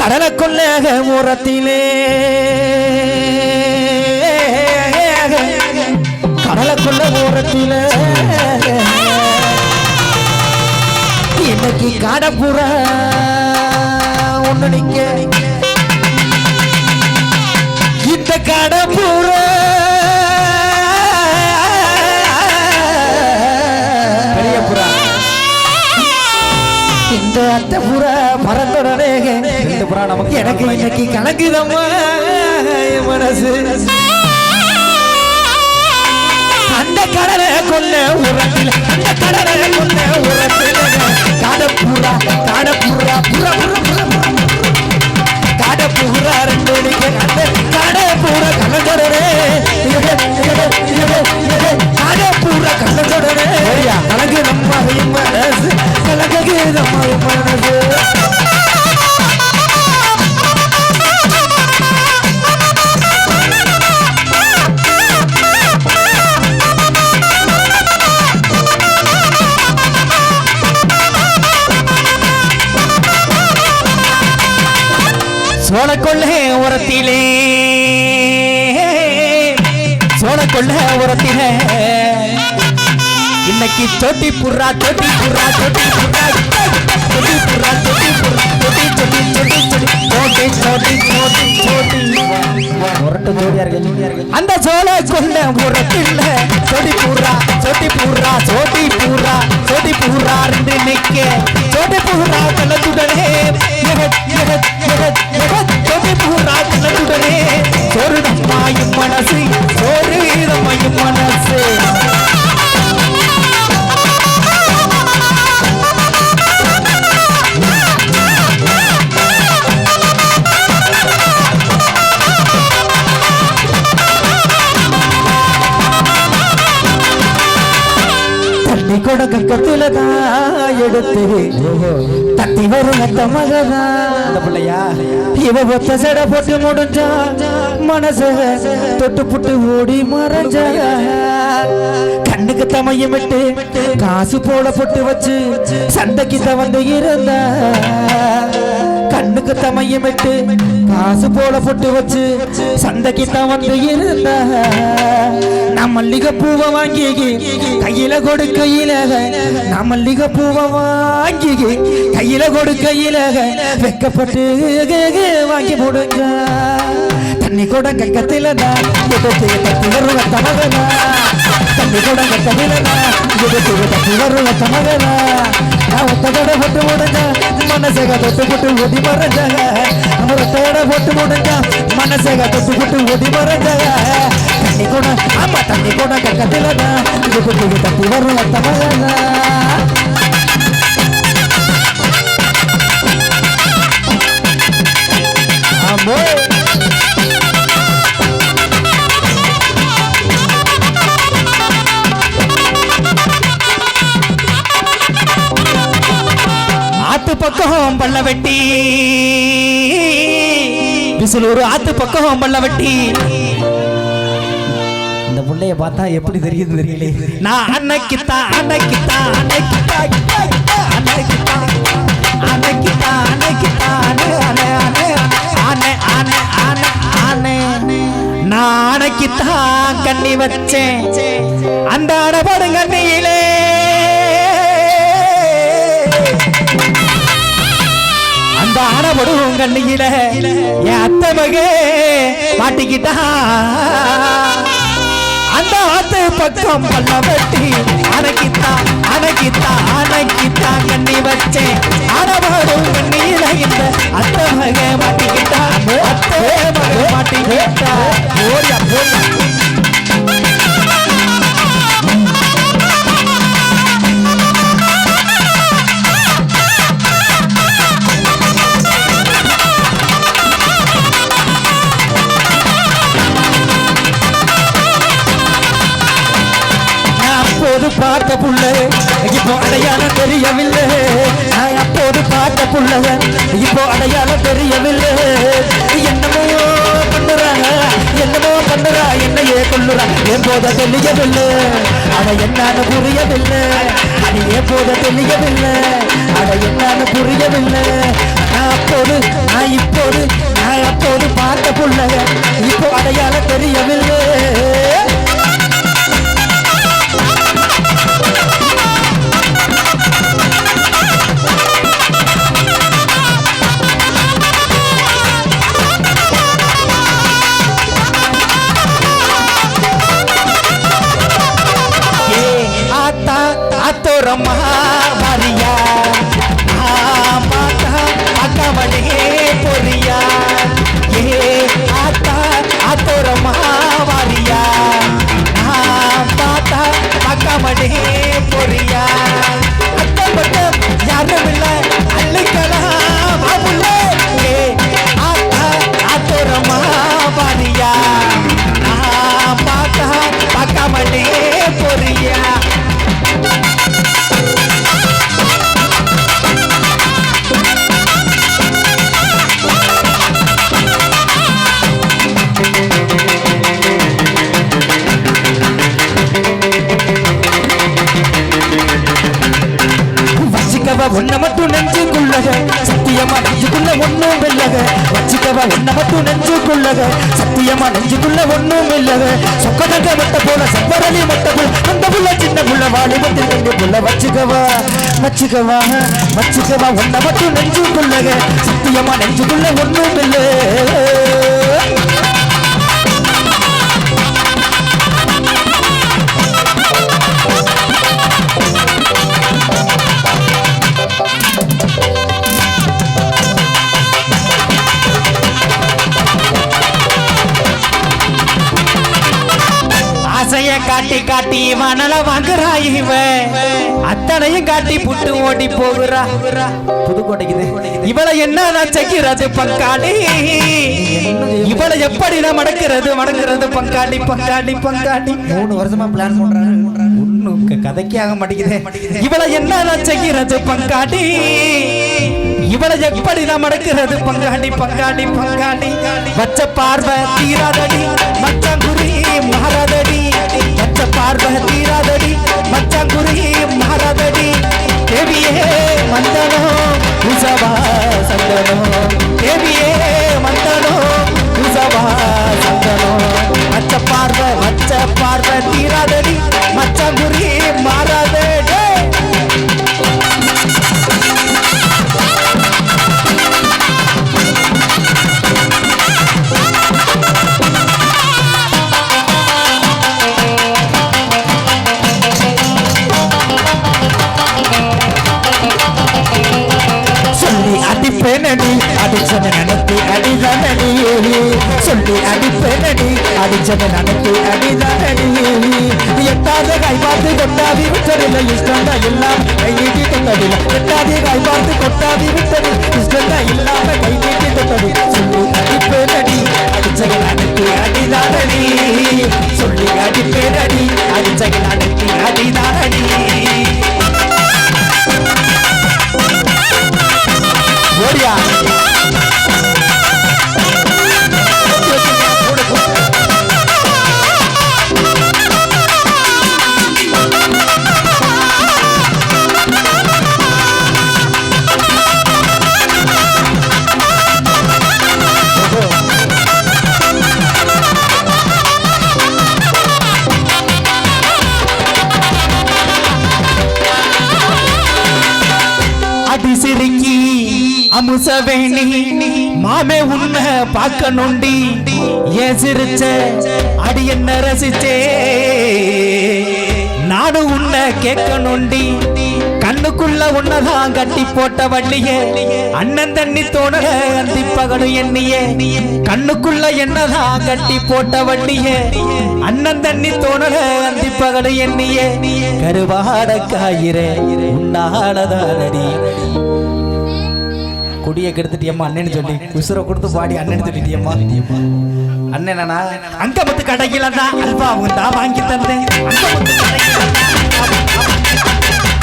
கடலை கொள்ள ஓரத்திலே. கடலை கொள்ள ஓரத்திலே. இன்னைக்கு கடப்புற ஒன்று நிக்க. ரெண்டு புறா நமக்கு எனக்கு இன்னைக்கு கணக்குதம்மா மனசு. அந்த கடலை கொல்ல உரத்தில் அந்த கடலை கொல்ல உரத்தில். காடப்புறா காடப்புறா புறா புறா புறா காடப்புறா ரெண்டு மணிக்கு அந்த காடப்புறா கலந்தொடரே காடப்புறா கலந்தொடரே கலகு நம்ம மனசு கலகு நம்ம மனசு. இன்னைக்கு தொட்டி புறா தொட்டி புறா தொட்டி புறா. தொட்டி புறா தொட்டி புறா தொட்டி தொட்டி தொட்டி தொட்டி. தொட்டி தொட்டி தொட்டி முரட்டு ஜோடியா இருக்கு ஜோடியா இருக்கு. அந்த சோலை கொண்ட முரட்டில்ல. சொடி புறா சொட்டி புறா சொட்டி புறா. சொட்டி புறா இருந்து நிக்க. சொட்டி புறா கலந்துடனே. எகத், எகத், எகத், எகத், சொடி பூரா கலந்துடனே. சோறு தம்மாயும் மனசு சோறு தம்மாயும் மனசு. தண்ணி கொட கக்கத்துல தான் எடுத்து தட்டி வரும் அத்த மகதா பிள்ளையா? இவ ஒத்த சட போட்டு முடிஞ்சா மனச தொட்டு புட்டு ஓடி மறைஞ்ச கண்ணுக்கு தமையும் விட்டு காசு போல பொட்டு வச்சு சண்டைக்கு தவந்து இருந்த கண்ணுக்கு தமையும் விட்டு காசு போல பொட்டு வச்சு சண்டைக்கு தவந்து இருந்த நான் மல்லிகை பூவை வாங்கி கையில கொடுக்கையில நான் மல்லிகை பூவை வாங்கி கையில கொடுக்கையில வெக்கப்பட்டு வாங்கி போடுங்க தண்ணி கூட கக்கத்தில எடுத்து தட்டி வருவ தமகனா தண்ணி கூட கக்கத்தில எடுத்து தட்டி வருவ தமகனா நான் ஒத்தகட போட்டு முடிஞ்ச மனசக தொட்டு போட்டு ஒடி மறைஞ்சாங்க அவர் ஒத்தகட போட்டு முடிஞ்ச மனசக தொட்டு போட்டு ஒடி மறைஞ்சாங்க தண்ணி கூட ஆமா தண்ணி கூட கக்கத்தில இது போட்டு வருவ தமகனா ஆமோ பக்கம் பள்ள வெட்டி. விசிலூர் ஆத்து பக்கம் பள்ள வெட்டி. இந்த பிள்ளைய பார்த்தா எப்படி தெரியுது தெரியல நான் அன்னைக்குத்தா அன்னைக்குத்தா அன்னைக்குத்தா அன்னைக்குத்தா அன்னைக்குத்தா அன்னைக்குத்தா நான் அன்னைக்குத்தான் கண்ணி வச்சேன். அந்த அடபடும் கண்ணியிலே அந்த கண்ணியில என் அத்தை மகே மாட்டிக்கிட்டா அந்த ஆத்து பக்கம் பல்ல வெட்டி அணைக்கித்தா அணைக்கித்தா அணைக்கித்தா கண்ணி வச்சேன் அடபாடும் கண்ணியில இந்த அத்தை மக மாட்டிக்கிட்டா அத்தை மக மாட்டிக்கிட்டா போரியா போரியா அப்போது பார்த்த புள்ள இப்போ அடையாளம் தெரியவில்லை. நான் அப்போது பார்த்த புள்ள இப்போ அடையாளம் தெரியவில்லை. என்னமோ பண்ணுறாங்க என்னமோ பண்ணுறா என்னையே கொள்ளுறா எப்போத தெரியவில்லை. அட என்னன்னு புரியவில்லை. அது எப்போத தெரியவில்லை. அட என்னன்னு புரியவில்லை. நான் அப்போது நான் இப்போது நான் அப்போது பார்த்த புள்ள இப்போ அடையாளம் தெரியவில்லை. வச்சுக்கவ ஒன்ன மட்டும் நெஞ்சுக்குள்ளக. சத்தியமா நெஞ்சுக்குள்ள ஒண்ணும் இல்லக. வச்சுக்கவ ஒன்ன மட்டும் நெஞ்சுக்குள்ளக. சத்தியமா நெஞ்சுக்குள்ள ஒண்ணும் இல்லக. சொக்கதங்க மட்ட போல செவ்வரளி மட்ட புல் அந்த புள்ள சின்ன புள்ள வாலிபத்தில் கண்டு புள்ள இல்லை. காட்டி காட்டி மணல வாங்குறா இவ. அத்தனையும் காட்டி புட்டு ஓடி போகுறா. புதுக்கோட்டைக்குது. இவளை என்ன செய்கிறது பங்காளி? இவளை எப்படி நான் மடக்கிறது மடக்கிறது பங்காளி பங்காளி பங்காளி. மூணு வருஷமா பிளான் பண்றாங்க கதைக்கே ஆக மாட்டேங்குது இவளை என்ன செய்கிறது பங்காளி? இவளை எப்படி நான் மடக்கிறது பங்காளி பங்காளி பங்காளி. வச்ச பார்வை தீராதடி மச்சாங்குருகி மாறாதடி. வச்ச பார்வை தீராதடி மச்சாங்குருகி மாறாதடி. தேவியே மந்தனோ உசவா சந்தனோ. தேவியே மந்தனோ உசவா சந்தனோ. மச்ச பார்வை மச்ச பார்வை தீராதடி மச்சாங்குருகி மாறாதடி. மாறாத அடிச்சத நினைத்து அடிதானடி எட்டாவது கை பார்த்து கொட்டாதி விட்டதில்லை இஷ்டம் தான் இல்லாம கை நீட்டி தொட்டதில்லை எட்டாவது கை பார்த்து கொட்டாதி விட்டது தான் இல்லாம கை அமுச வேணி மாமே உன்னை பார்க்க நொண்டி எசிரிச்ச அடி என்ன ரசிச்சே? நானும் உன்னை கேட்க நொண்டி கண்ணுக்குள்ள உன்னதான் கட்டி போட்ட வள்ளியே. அண்ணன் தண்ணி தோணல அந்தி பகலும் எண்ணியே. கண்ணுக்குள்ள என்னதான் கட்டி போட்ட வள்ளியே. அண்ணன் தண்ணி தோணல அந்தி பகலும் எண்ணியே. கருவாட காயிரே அடி கொடியை கெடுத்துட்டியம்மா அண்ணன்னு சொல்லி. உசுரை கொடுத்து பாடி அண்ணன் சொல்லிட்டியம்மா. அண்ணனா அங்க மத்து கடையில தான் அல்வாவும் தான் வாங்கி தந்தேன். அங்க மத்து கடையில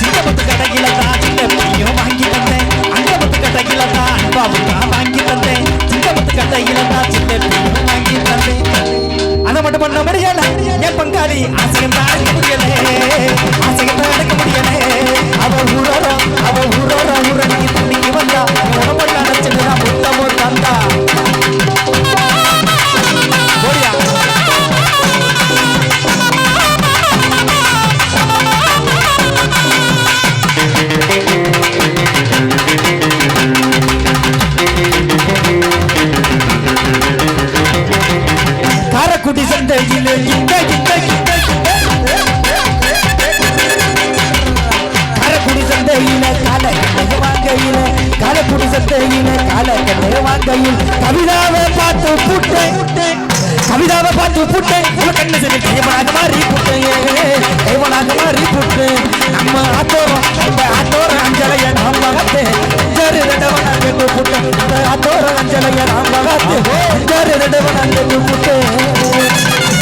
சிங்கமத்து கடையில தான் சின்னப்பையும் வாங்கி தந்தேன். அங்க மத்து கடையில தான் அல்வாவும் தான் வாங்கி தந்தேன். சிங்கமத்து கடையில தான் சின்னப்பையும் வாங்கி தந்தேன். அதை மட்டும் பண்ண முடியல. என் பங்காளி ஆசையம் தான் அடக்க முடியல. ஆசையம் தான் அடக்க முடியல. அவ உரறா அவ உரறா உரணிக்கு துணிக்கு வந்தா காரக்குடி சந்தையில் இந்த சந்தையில கால வாங்கையில் கவிதாவை பார்த்து புட்டேன் கவிதாவை பார்த்து புட்டேன் உன கண்ணு சரி கைவனாக மாறி புட்டேன் கைவனாக மாறி புட்டேன் நம்ம ஆத்தோரம் இந்த ஆத்தோரம் அஞ்சலைய நாம் வகத்தேன் ஜரு ரெண்டவன் அங்கே புட்டேன் அந்த ஆத்தோரம் அஞ்சலைய நாம் வகத்தேன் ஜரு ரெண்டவன் அங்கே புட்டேன்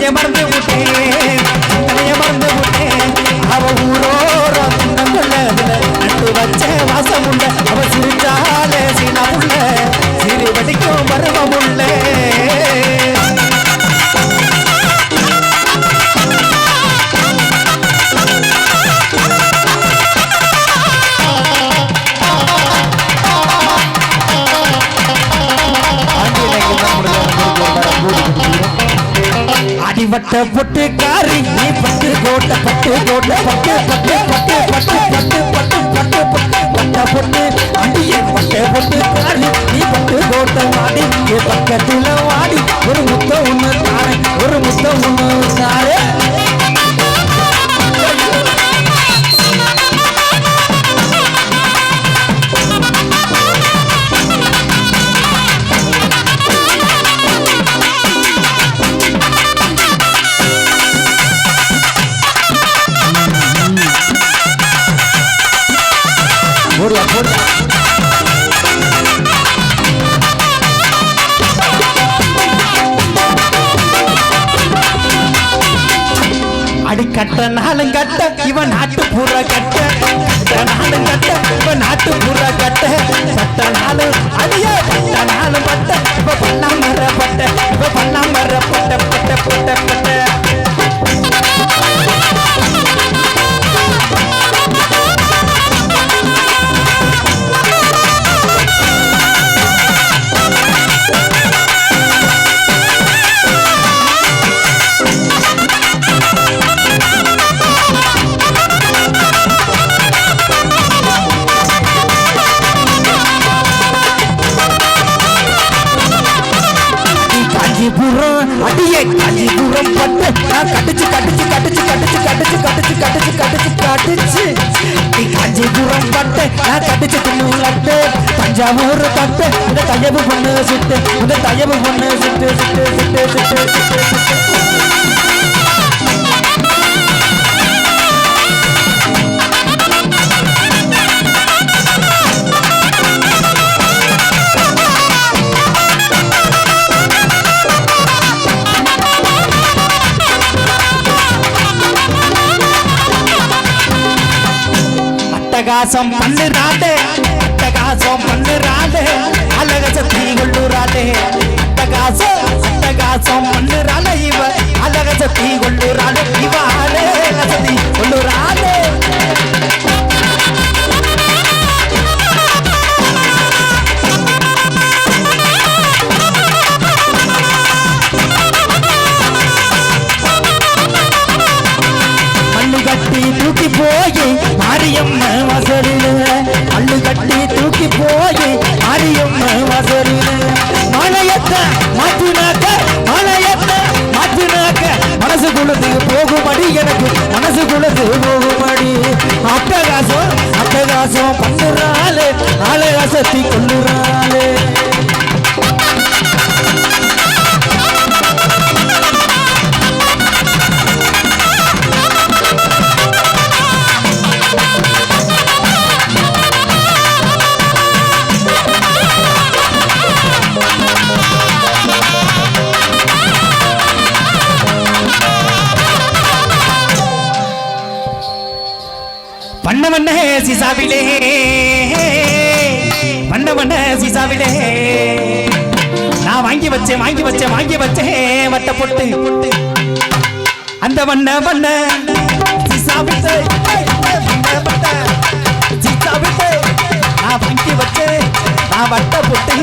தலைய மறந்து விட்டேன். தலைய மறந்து விட்டேன். அவ ஊரோரம் நட்டு வச்ச வாசம் உண்ட பட்டு பொட்டு காரி நீ பட்டு கோட்ட பட்டு கோட்ட பட்டு பட்டு பட்டு பட்டு பட்டு பட்டு பட்டு பட்டு பட்ட பொட்டு. அடியே பட்டு பொட்டு காரி நீ பட்டு கோட்ட வாடி என் பக்கத்துல வாடி. ஒரு முத்த ஒண்ணு தாரே ஒரு முத்த ஒண்ணு சாரே போடுவா போடுவா. அடிக்கட்ட நாளும் கட்ட இவன் நாட்டு புற கட்ட. கட்ட நாளும் கட்ட இவன் நாட்டு புற கட்ட. சட்ட நாளும் அடியே பட்ட நாளும் பட்ட. இப்ப பண்ணாம பட்ட இப்ப பண்ணாம பட்ட பட்ட பட்ட பட்ட. அடிச்சு நீ காஞ்சிபுரம் பட்டு நான் கடிச்சு தின்னுள்ளட்டு தஞ்சாவூர் பட்டு இந்த தயவு பொண்ணு சுட்டு. இந்த தயவு பொண்ணு சுட்டு சுட்டு சுட்டு சுட்டு சுட்டு. அட்டகாசம் பண்ணுறாளே அட்டகாசம் பண்ணுறாளே அழக சக்தி கொள்ளுறாளே அட்டகாசம் அட்டகாசம் பண்ணுறாளே இவ அழக சக்தி கொள்ளுறாளே இவ அழக சக்தி கொள்ளுறாளே போய் மாரியம்மன் நடத்தி கொள்ளுறாளே. பண்ணவண்ணே சிசாவிலே. வண்ண நான் வாங்கி வச்சேன் வாங்கி வச்சேன் வாங்கி வச்சேன். வட்ட பொட்டு. அந்த வண்ண வண்ண. சிசாவிலே நான் வாங்கி வச்சேன். நான் வட்ட பொட்டு.